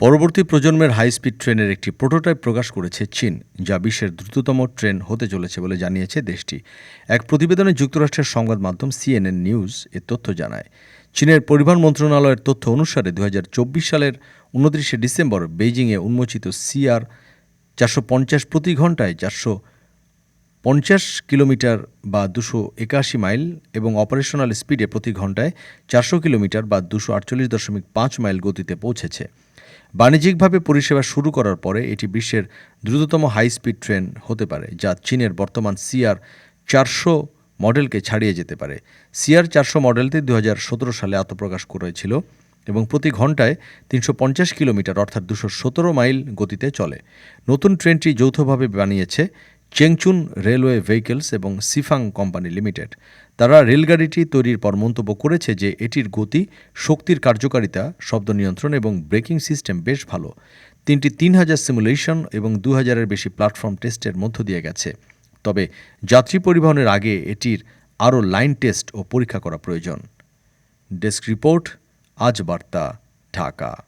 পরবর্তী প্রজন্মের high speed ট্রেনের একটি প্রোটোটাইপ প্রকাশ করেছে চীন, যা বিশ্বের দ্রুততম ট্রেন হতে চলেছে বলে জানিয়েছে দেশটি। এক প্রতিবেদনে যুক্তরাষ্ট্রের সংবাদ মাধ্যম সিএনএন নিউজ এ তথ্য জানায়। চীনের পরিবহন মন্ত্রণালয়ের তথ্য অনুসারে দু হাজার চব্বিশ সালের উনত্রিশে ডিসেম্বর বেইজিংয়ে উন্মোচিত সিআর চারশো পঞ্চাশ প্রতি ঘন্টায় চারশো পঞ্চাশ কিলোমিটার বা দুশো একাশি মাইল এবং অপারেশনাল স্পিডে প্রতি ঘন্টায় চারশো কিলোমিটার বা দুশো আটচল্লিশ দশমিক পাঁচ মাইল গতিতে পৌঁছেছে। বাণিজ্যিকভাবে পরিষেবা শুরু করার পরে এটি বিশ্বের দ্রুততম হাই স্পিড ট্রেন হতে পারে, যা চীনের বর্তমান সিআর চারশো মডেলকে ছাড়িয়ে যেতে পারে। সিআর চারশো মডেলটি দু হাজার সতেরো সালে আত্মপ্রকাশ করেছিল এবং প্রতি ঘন্টায় তিনশো পঞ্চাশ কিলোমিটার, অর্থাৎ দুশো মাইল গতিতে চলে। নতুন ট্রেনটি যৌথভাবে বানিয়েছে চেংচুন রেলওয়ে ভেহিকলস এবং সিফাং কোম্পানি লিমিটেড। তারা রেলগাড়িটি তৈরির পর মন্তব্য করেছে যে এটির গতি, শক্তির কার্যকারিতা, শব্দ নিয়ন্ত্রণ এবং ব্রেকিং সিস্টেম বেশ ভালো। তিনটি তিন হাজার সিমুলেশন এবং দু হাজারের বেশি প্ল্যাটফর্ম টেস্টের মধ্য দিয়ে গেছে। তবে যাত্রী পরিবহনের আগে এটির আরও লাইন টেস্ট ও পরীক্ষা করা প্রয়োজন। ডেস্ক রিপোর্ট, আজ বার্তা, ঢাকা।